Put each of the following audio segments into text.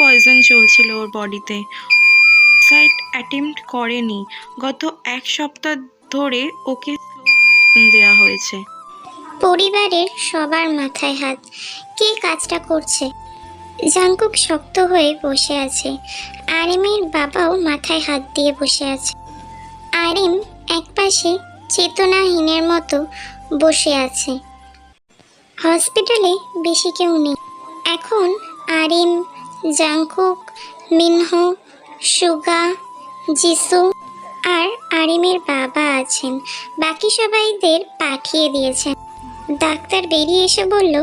Poison চলছিল ওর বডিতে side attempt করেনি। গত এক সপ্তাহ ধরে ওকে দেওয়া হয়েছে। পরিবারের সবার মাথায় হাত। কে কাজটা করছে? জাঙ্কুক শক্ত হয়ে বসে আছে। আরিমের বাবাও মাথায় হাত দিয়ে বসে আছে। আরিম একপাশে চেতনাহীনের মতো বসে আছে। হসপিটালে বেশি কেউ নেই। এখন Arim Jungkook Minho Suga Jisoo আর আরিমের বাবা আছেন। বাকি সবাইদের পাঠিয়ে দিয়েছেন। ডাক্তার বেরিয়ে এসে বলল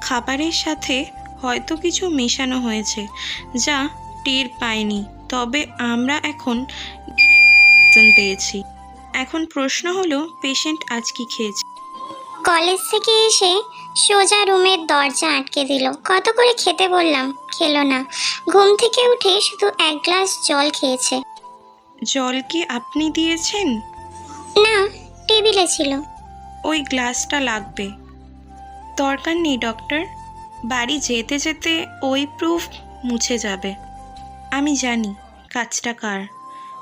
খাবারের সাথে হয়তো কিছু মেশানো হয়েছে যা টের পায়নি তবে আমরা এখন পেয়েছি। এখন প্রশ্ন হলো পেশেন্ট আজ কি খেয়েছে? কলেজ থেকে এসে সোজা রুমের দরজা আটকে দিল। কত করে খেতে বললাম খেলো না। ঘুম থেকে উঠে শুধু এক গ্লাস জল খেয়েছে। জল কি আপনি দিয়েছেন? না টেবিলে ছিল। ওই গ্লাসটা লাগবে। দরকার নেই ডক্টর। বাড়ি যেতে যেতে ওই প্রুফ মুছে যাবে। আমি জানি কাজটা কার।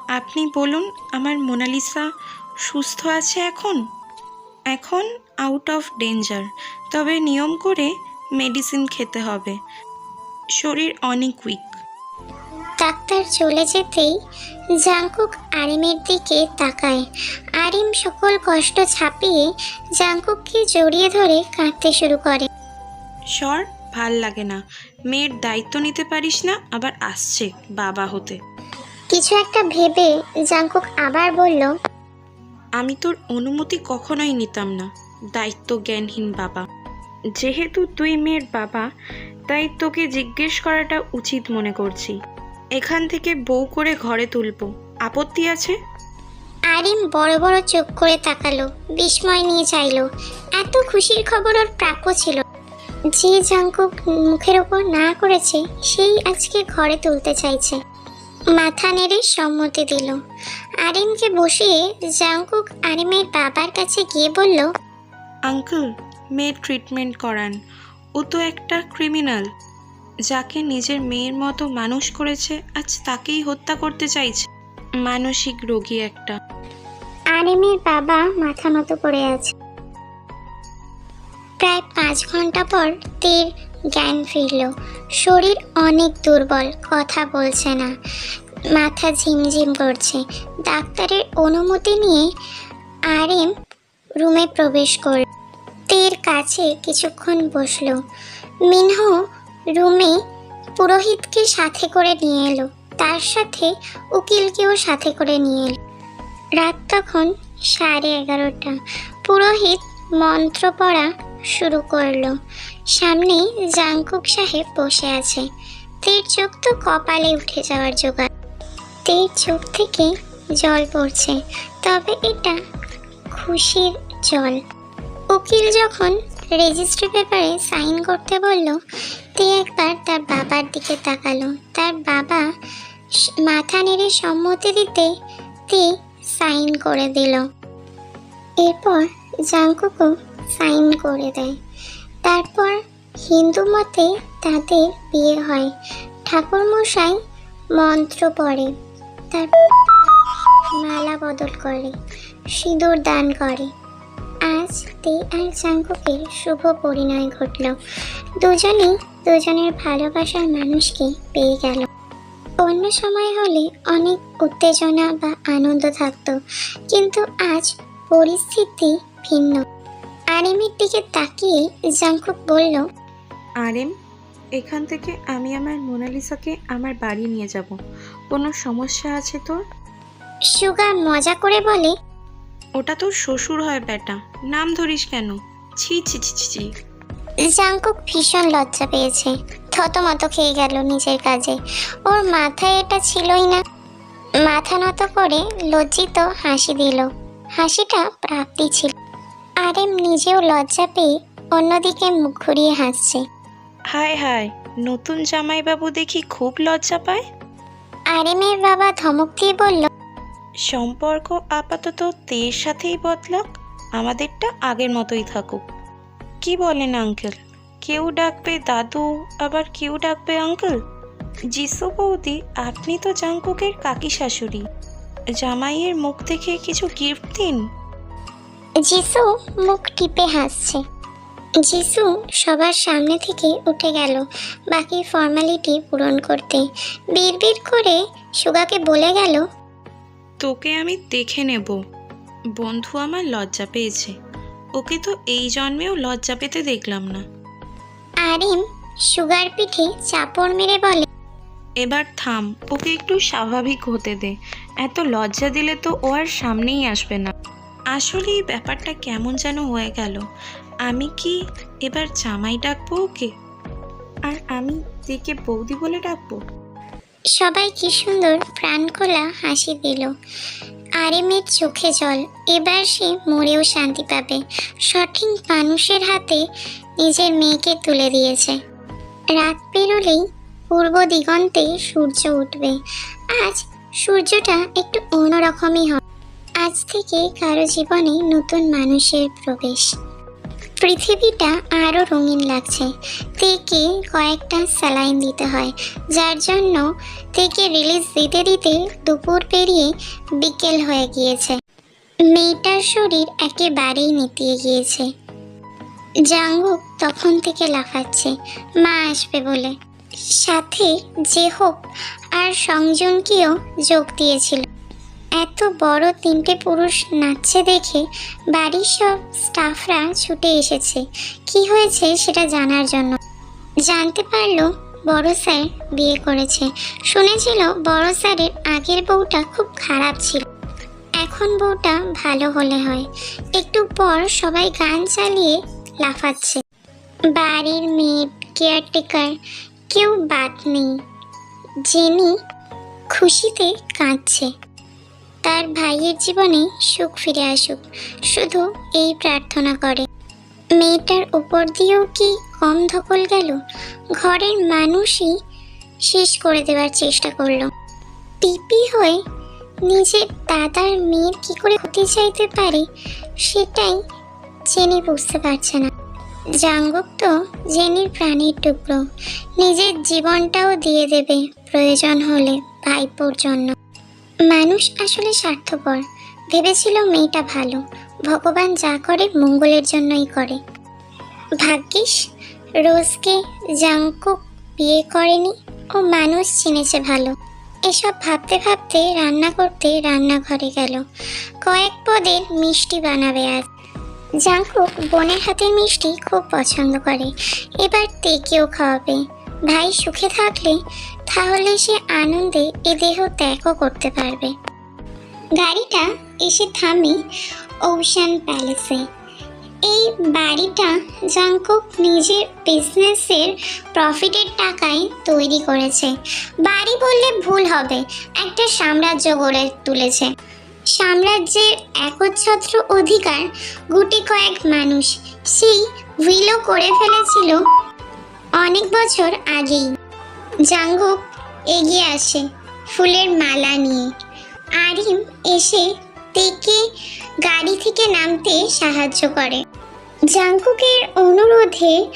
আপনি বলুন আমার মোনালিসা সুস্থ আছে এখন? এখন আউট অফ ডেঞ্জার তবে নিয়ম করে মেডিসিন খেতে হবে। শরীর অনেক উইক ডাক্তার চলে যেতেই জাংকুক আরিমের দিকে তাকায়। আরিম সকল কষ্ট ছাপিয়ে জাংকুককে জড়িয়ে ধরে কাঁদতে শুরু করে। সর ভালো লাগে না। মেয়ের দায়িত্ব নিতে পারিস না আবার আসছে বাবা হতে। কিছু একটা ভেবে জাংকুক আবার বলল আমি তোর অনুমতি কখনোই নিতাম না দায়িত্ব জ্ঞানহীন বাবা। যেহেতু তুই মেয়ের বাবা, তাই তোকে জিজ্ঞেস করাটা উচিত মনে করছি। এখান থেকে বউ করে ঘরে তুলবো। আপত্তি আছে? আরিম বড় বড় চোখ করে তাকালো, বিস্ময় নিয়ে চাইলো। এত খুশির খবর ওর প্রাপ্য ছিল। যে জাংকুক মুখের ওপর না করেছে, সেই আজকে ঘরে তুলতে চাইছে। মাথা নেড়ে সম্মতি দিল। আরিমকে বসিয়ে জাংকুক আরিমের বাবার কাছে গিয়ে বলল আঙ্কেল মেয়ের ট্রিটমেন্ট করান। ও তো একটা ক্রিমিনাল যাকে নিজের মেয়ের মতো মানুষ করেছে আজ তাকেই হত্যা করতে চাইছে। মানসিক রোগী একটা। আরিমের বাবা মাথা মতো করে আছে। প্রায় পাঁচ ঘণ্টা পর তীর জ্ঞান ফিরল। শরীর অনেক দুর্বল, কথা বলছে না। মাথা ঝিমঝিম করছে। ডাক্তারের অনুমতি নিয়ে আরিম রুমে প্রবেশ করল তীর কাছে কিছুক্ষণ বসল। মিনহ রুমে পুরোহিতকে সাথে করে নিয়ে এলো। তার সাথে উকিলকেও সাথে করে নিয়ে এলো। রাত তখন সাড়ে এগারোটা। পুরোহিত মন্ত্র পড়া শুরু করল। সামনে জাংকুক সাহেব বসে আছে। তের চোখ তো কপালে উঠে যাওয়ার জোগাড়। তের চোখ থেকে জল পড়ছে, তবে এটা খুশির জল। উকিল যখন রেজিস্ট্রি পেপারে সাইন করতে বলল, তে একবার তার বাবার দিকে তাকালো। তার বাবা মাথা নেড়ে সম্মতি দিতে তে সাইন করে দিল। এরপর জাংকুকও সাইন করে দেয়। তারপর হিন্দু মতে তাদের বিয়ে হয়। ঠাকুরমশাই মন্ত্র পড়ে, তারপর মালা বদল করে, সিঁদুর দান করে। আজ তে আর জাংকুকের শুভ পরিণয় ঘটল। দুজনেই দুজনের ভালোবাসার মানুষকে পেয়ে গেল। অন্য সময় হলে অনেক উত্তেজনা বা আনন্দ থাকতো, কিন্তু আজ পরিস্থিতি ভিন্ন। আরিমের দিকে তাকিয়ে জাংকুক বলল আরেম এখান থেকে আমি আমার মোনালিসাকে আমার বাড়ি নিয়ে যাব। কোনো সমস্যা আছে তোর? সুগা মজা করে বলে ওটা তোর শ্বশুর হয় বেটা। নাম ধরিস কেন? ছি ছি ছি ছি ছি। জাংকুক ভীষণ লজ্জা পেয়েছে। থতমত খেয়ে গেল নিজের কাজে। ওর মাথায় এটা ছিলই না। মাথা নত করে লজ্জিত হাসি দিল। হাসিটা প্রাপ্তি ছিল। আরেম নিজেও লজ্জা পেয়ে অন্যদিকে মুখ ঘুরিয়ে হাসছে। হায় হায় নতুন জামাইবাবু দেখি খুব লজ্জা পায়। আরেমের বাবা ধমক দিয়ে বলল সম্পর্ক আপাতত তের সাথেই বদলাক আমাদেরটা আগের মতোই থাকুক। কি বলেন আঙ্কেল? কেউ ডাকবে দাদু আবার কেউ ডাকবে আঙ্কেল? যিশু বৌদি আপনি তো জাঙ্কুকের কাকি শাশুড়ি। জামাইয়ের মুখ দেখে কিছু গিফট দিন। যিশু মুখ টিপে হাসছে। যিশু সবার সামনে থেকে উঠে গেল বাকি ফর্মালিটি পূরণ করতে। বিড়বিড় করে সুগাকে বলে গেল তোকে আমি দেখে নেব। বন্ধু আমার লজ্জা পেয়েছে। ওকে তো এই জন্মেও লজ্জা পেতে দেখলাম না। আরিম সুগার পিঠে চাপড় মেরে বলে এবার থাম ওকে একটু স্বাভাবিক হতে দে। এত লজ্জা দিলে তো ও আর সামনেই আসবে না। আসলে এই ব্যাপারটা কেমন যেন হয়ে গেল। আমি কি এবার জামাই ডাকবো ওকে? আর আমি দেখে বৌদি বলে ডাকবো? সবাই কি সুন্দর প্রাণখোলা হাসি দিল। আরিমের চোখে জল, এবার সে মরেও শান্তি পাবে। সঠিক মানুষের হাতে নিজের মেয়েকে তুলে দিয়েছে। রাত পেরোলেই পূর্ব দিগন্তে সূর্য উঠবে। আজ সূর্যটা একটু অন্যরকমই হবে। আজ থেকে কারও জীবনে নতুন মানুষের প্রবেশ। পৃথিবীটা আরও রঙিন লাগছে। তেকে কয়েকটা স্যালাইন দিতে হয়, যার জন্য তেকে রিলিজ দিতে দিতে দুপুর পেরিয়ে বিকেল হয়ে গিয়েছে। মেয়েটার শরীর একেবারেই নেতিয়ে গিয়েছে। জাঙ্গুক তখন থেকে লাফাচ্ছে, মা আসবে বলে। সাথে যে হোক আর সংজনকেও যোগ দিয়েছিল। এত বড় তিনটে পুরুষ নাচছে দেখে বাড়ির সব স্টাফরা ছুটে এসেছে। কি হয়েছে সেটা জানার জন্য। জানতে পারল বড় স্যার বিয়ে করেছে। শুনেছিল বড় স্যারের আগের বউটা খুব খারাপ ছিল। এখন বউটা ভালো হলে হয়। একটু পর সবাই গান চালিয়ে লাফাচ্ছে। বাড়ির মেড কেয়ারটেকার কেউ বাদ নেই। জেনি খুশিতে কাঁদছে। তার ভাইয়ের জীবনে সুখ ফিরে আসুক, শুধু এই প্রার্থনা করে। মেয়েটার উপর দিয়েও কি কম ধকল গেল? ঘরের মানুষই শেষ করে দেওয়ার চেষ্টা করল। পিপি হয়ে নিজের দাদার মেয়ের কি করে হতে চাইতে পারে, সেটাই জেনি বুঝতে পারছে না। জাঙ্গক তো জেনির প্রাণের টুকরো। নিজের জীবনটাও দিয়ে দেবে প্রয়োজন হলে ভাইপোর জন্য। মানুষ আসলে স্বার্থপর। ভেবেছিল মেয়েটা ভালো। ভগবান যা করে মঙ্গলের জন্যই করে। ভাগ্যিস, রোজকে জাঙ্কুক বিয়ে করেনি ও মানুষ চিনেছে ভালো। এসব ভাবতে ভাবতে রান্না করতে রান্নাঘরে গেল। কয়েক পদের মিষ্টি বানাবে আজ। জাঙ্কুক বোনের হাতের মিষ্টি খুব পছন্দ করে। এবার তেকেও খাওয়াবে। ভাই সুখে থাকলে তাহলে সে আনন্দে এ দেহ ত্যাগও করতে পারবে। গাড়িটা এসে থামে ওশান প্যালেসে। এই বাড়িটা জাঙ্কুক নিজের বিজনেসের প্রফিটের টাকায় তৈরি করেছে। বাড়ি বললে ভুল হবে, একটা সাম্রাজ্য গড়ে তুলেছে। সাম্রাজ্যের একচ্ছত্র অধিকার গুটি কয়েক মানুষ, সেই উইলও করে ফেলেছিল অনেক বছর আগেই। জাঙ্গুক এগিয়ে আসে ফুলের মালা নিয়ে। আরিম এসে তেকে গাড়ি থেকে নামতে সাহায্য করে। জাঙ্কুকের অনুরোধে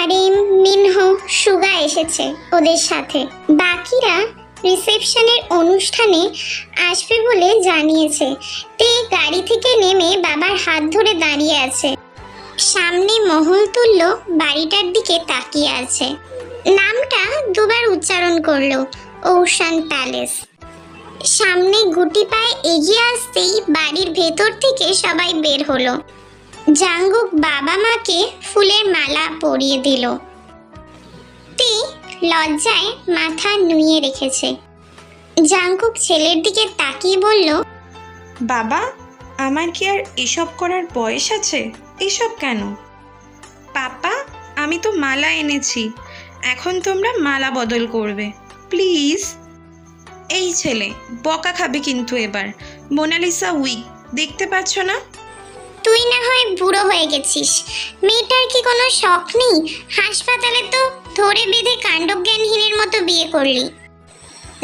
আরিম, মিনহ, সুগা এসেছে ওদের সাথে। বাকিরা রিসেপশনের অনুষ্ঠানে আসবে বলে জানিয়েছে। তে গাড়ি থেকে নেমে বাবার হাত ধরে দাঁড়িয়ে আছে। সামনে মহল তুল্য বাড়িটার দিকে তাকিয়ে আছে। নামটা দুবার উচ্চারণ করল, ওশান প্যালেস। সামনে গুটি পায়ে এগিয়ে আসতেই বাড়ির ভেতর থেকে সবাই বের হলো। জাঙ্গুক বাবা মাকে ফুলের মালা পরিয়ে দিল। তে লজ্জায় মাথা নুয়ে রেখেছে। জাঙ্গুক ছেলের দিকে তাকিয়ে বলল, বাবা, আমার কি আর এসব করার বয়স আছে? এসব কেন? পাপা, আমি তো মালা এনেছি। এখন তোমরা মালা বদল করবে। প্লিজ। এই ছেলে, বকা খাবে কিন্তু এবার। মোনালিসা উইক দেখতে পাচ্ছ না? তুই না হয় বুড়ো হয়ে গেছিস। মেয়েটার কি কোনো শখ নেই? হাসপাতালে তো ধরে বেঁধে কাণ্ডজ্ঞানহীনের মতো বিয়ে করলি।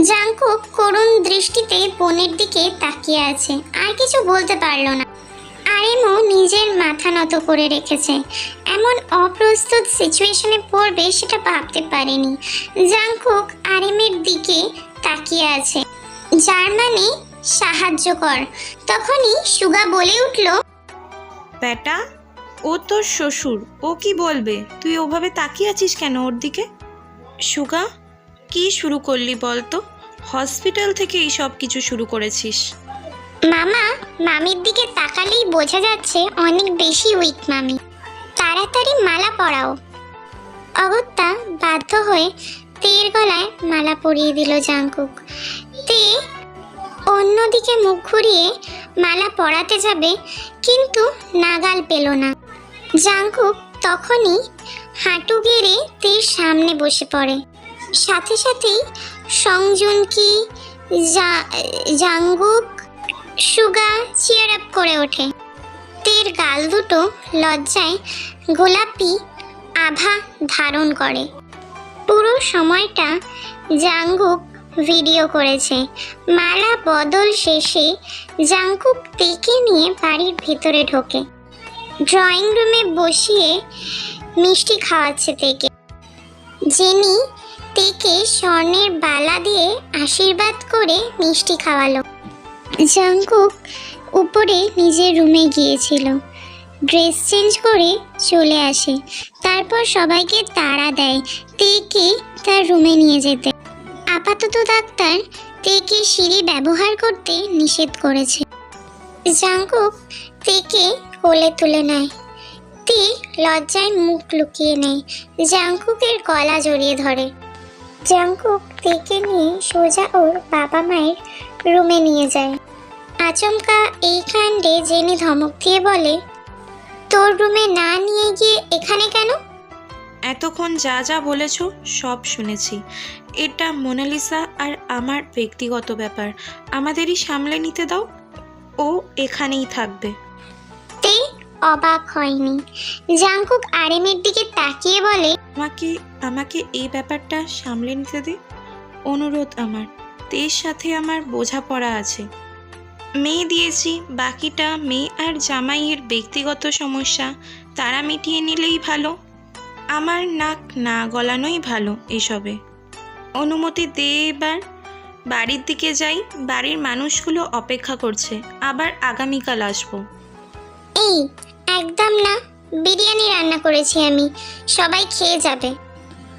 জাঙ্কুক করুণ দৃষ্টিতে বোনের দিকে তাকিয়ে আছে। আর কিছু বলতে পারল না। আরেমও নিজের মাথা নত করে রেখেছে। এমন অপ্রস্তুত সিচুয়েশনে পড়বে সেটা ভাবতে পারেনি। জাঙ্কুক আরেমের দিকে তাকিয়ে আছে। যার মানে সাহায্য কর। তখনই সুগা বলে উঠল, বেটা, ও তোর শ্বশুর। ও কি বলবে? তুই ওভাবে তাকিয়ে আছিস কেন ওর দিকে? সুগা, কি শুরু করলি বলতো? হসপিটাল থেকে এই সব কিছু শুরু করেছিস। মামা, মামির দিকে তাকালেই বোঝা যাচ্ছে অনেক বেশি উইক মামি। তাড়াতাড়ি মালা পরাও। অগত্যা বাধ্য হয়ে তের গলায় মালা পরিয়ে দিল জাঙ্কুক তে অন্যদিকে মুখ ঘুরিয়ে মালা পরাতে যাবে, কিন্তু নাগাল পেল না। জাঙ্কুক তখনই হাঁটু গেড়ে তের সামনে বসে পড়ে। সাথে সাথেই সংজুনকি জাঙ্গুক সুগা চিয়ার আপ করে ওঠে। তের গাল দুটো লজ্জায় গোলাপি আভা ধারণ করে। পুরো সময়টা জাঙ্গুক ভিডিও করেছে। মালা বদল শেষে জাঙ্কুক তেকে নিয়ে বাড়ির ভিতরে ঢোকে। ড্রয়িং রুমে বসিয়ে মিষ্টি খাওয়াচ্ছে তেকে। জেনি তেকে স্বর্ণের বালা দিয়ে আশীর্বাদ করে মিষ্টি খাওয়ালো। জাঙ্কুক উপরে নিজের রুমে গিয়েছিল। ড্রেস চেঞ্জ করে চলে আসে। তারপর সবাইকে তাড়া দেয় তেকে তার রুমে নিয়ে যেতে। আপাতত ডাক্তার তেকে সিঁড়ি ব্যবহার করতে নিষেধ করেছে। জাঙ্কুক তেকে কোলে তুলে নেয়। তে লজ্জায় মুখ লুকিয়ে নেয়। জাঙ্কুকের গলা জড়িয়ে ধরে। জাঙ্কুক তেকে নিয়ে সোজা ওর বাবা মায়ের রুমে নিয়ে যায়। আচমকা এই কাণ্ডে জেনে ধমক দিয়ে বলে তোর রুমে না নিয়ে গিয়ে এখানে কেন? এতক্ষণ যা যা বলেছ সব শুনেছি। এটা মোনালিসা আর আমার ব্যক্তিগত ব্যাপার। আমাদেরই সামলে নিতে দাও। ও এখানেই থাকবে। তে অবাক হয়নি। জাঙ্কুক আরেমের দিকে তাকিয়ে বলে আমাকে আমাকে এই ব্যাপারটা সামলে নিতে দে। অনুরোধ আমার। তের সাথে আমার বোঝাপড়া আছে। মেয়ে দিয়েছি, বাকিটা মেয়ে আর জামাইয়ের ব্যক্তিগত সমস্যা, তারা মিটিয়ে নিলেই ভালো। আমার নাক না গলানোই ভালো এসবে। অনুমতি দে এবার। বাড়ির দিকে যাই, বাড়ির মানুষগুলো অপেক্ষা করছে, আবার আগামীকাল আসব। এই, একদম না, বিরিয়ানি রান্না করেছি আমি, সবাই খেয়ে যাবে।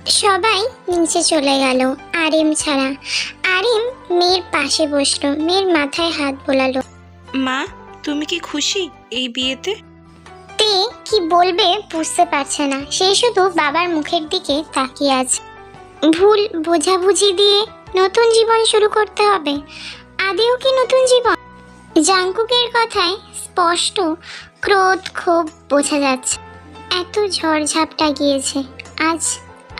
সবাই নিচে চলে গেল আর এম ছাড়া। আরিম মেয়ের পাশে বসল মেয়ের মাথায় হাত বোলালো। মা তুমি কি খুশি এই বিয়েতে? তে কি বলবে বুঝতে পারছে না সে শুধু বাবার মুখের দিকে তাকিয়ে আছে। ভুল বোঝাবুঝি দিয়ে নতুন জীবন শুরু করতে হবে। আদেও কি নতুন জীবন? জাঙ্কুকের কথায় স্পষ্ট ক্রোধ ক্ষোভ বোঝা যাচ্ছে। এত ঝড়ঝাপটা গিয়েছে আজ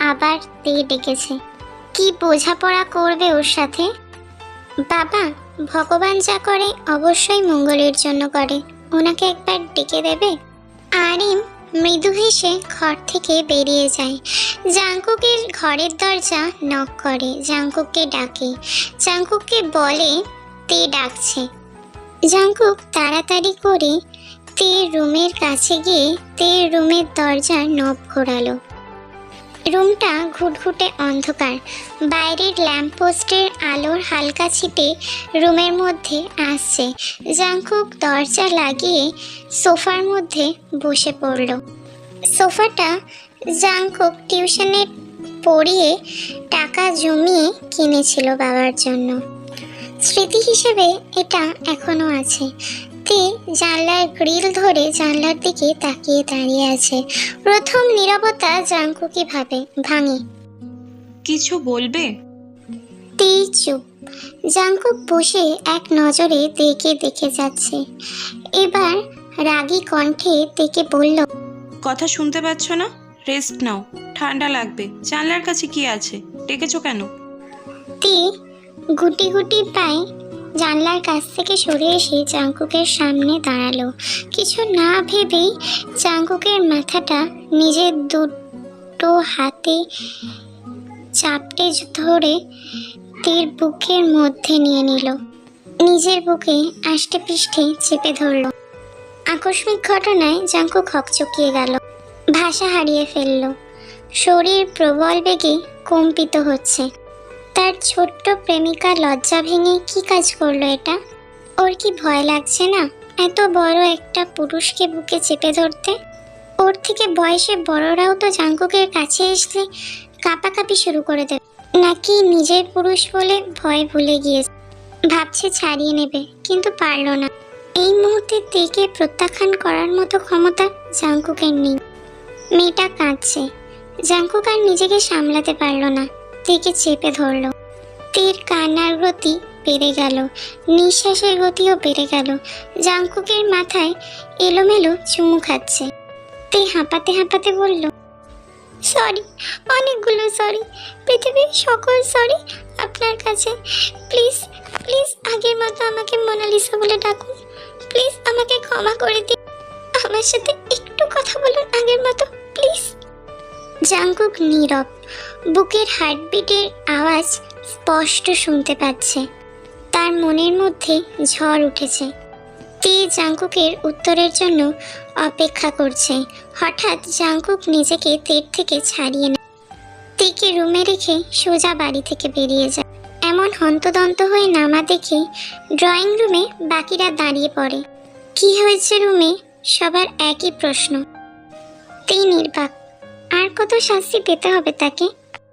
আবার তে ডেকেছে। কি বোঝাপড়া করবে ওর সাথে? বাবা, ভগবান যা করে অবশ্যই মঙ্গলের জন্য করে। ওনাকে একবার ডেকে দেবে? আরিম মৃদু হেসে ঘর থেকে বেরিয়ে যায়। জাঙ্কুকের ঘরের দরজা নক করে। জাঙ্কুককে ডাকে। জাঙ্কুককে বলে, তে ডাকছে। জাঙ্কুক তাড়াতাড়ি করে তে রুমের কাছে গিয়ে তে রুমের দরজা নব ঘোরালো। রুমটা ঘুটঘুটে অন্ধকার। বাইরের ল্যাম্পপোস্টের আলোর হালকা ছিটে রুমের মধ্যে আসছে। জাঙ্কুক দরজা লাগিয়ে সোফার মধ্যে বসে পড়ল। সোফাটা জাঙ্কুক টিউশনে পড়িয়ে টাকা জমিয়ে কিনেছিল বাবার জন্য। স্মৃতি হিসেবে এটা এখনও আছে। তে জানলার গ্রিল ধরে জানলার দিকে তাকিয়ে দাঁড়িয়ে আছে। প্রথম নীরবতা জাঙ্কুকি ভাবে ভাঙে। কিছু বলবে? তেই চুপ। জাঙ্কুক বসে এক নজরে দেখে দেখে যাচ্ছে। এবার রাগী কণ্ঠে দেখে বলল কথা শুনতে পাচ্ছ না? রেস্ট নাও ঠান্ডা লাগবে। জানলার কাছে কি আছে? ডেকেছো কেন? তে গুটি গুটি পায়ে জানলার কাছ থেকে সরে এসে জাঙ্কুকের সামনে দাঁড়াল। কিছু না ভেবেই জাঙ্কুকের মাথাটা নিজের দুটো হাতে চাপটে ধরে তীর বুকের মধ্যে নিয়ে নিল। নিজের বুকে আষ্টে পৃষ্ঠে চেপে ধরল। আকস্মিক ঘটনায় জাঙ্কুক হকচকিয়ে গেল। ভাষা হারিয়ে ফেলল। শরীর প্রবল বেগে কম্পিত হচ্ছে। তার ছোট্ট প্রেমিকা লজ্জা ভেঙে কি কাজ করল এটা? ওর কি ভয় লাগছে না? এত বড় একটা পুরুষকে বুকে চেপে ধরতে? ওর থেকে বয়সে বড়রাও তো জাঙ্কুকের কাছে এসলে কাঁপাকাঁপি শুরু করে দেবে। নাকি নিজের পুরুষ বলে ভয় ভুলে গিয়েছে? ভাবছে ছাড়িয়ে নেবে, কিন্তু পারল না। এই মুহূর্তে তেকে প্রত্যাখ্যান করার মতো ক্ষমতা জাঙ্কুকের নেই। মেয়েটা কাঁদছে। জাঙ্কুক আর নিজেকে সামলাতে পারল না। তেকে চেপে ধরলো। তীর কান্নার গতি বেড়ে গেল, নিঃশ্বাসের গতিও বেড়ে গেল। জাঙ্কুকের মাথায় এলোমেলো চুমু খাচ্ছে। তে হাঁপাতে হাঁপাতে বলল সরি অনেকগুলো সরি পৃথিবীর সকল সরি আপনার কাছে। প্লিজ প্লিজ আগের মতো আমাকে মোনালিসা বলে ডাকুন। প্লিজ আমাকে ক্ষমা করে দিন। আমার সাথে একটু কথা বলুন আগের মতো প্লিজ জাঙ্কুক নীরব। বুকের হার্টবিটের আওয়াজ স্পষ্ট শুনতে পাচ্ছে। তার মনের মধ্যে ঝড় উঠেছে। তে জাঙ্কুকের উত্তরের জন্য অপেক্ষা করছে? হঠাৎ জাঙ্কুক নিজেকে তের থেকে ছাড়িয়ে নেয়। তেকে রুমে রেখে সোজা বাড়ি থেকে বেরিয়ে যায়। এমন হন্তদন্ত হয়ে নামা দেখে ড্রয়িং রুমে বাকিরা দাঁড়িয়ে পড়ে। কি হয়েছে রুমে? সবার একই প্রশ্ন। তেই নির্বাক। আর কত শাস্তি পেতে হবে তাকে?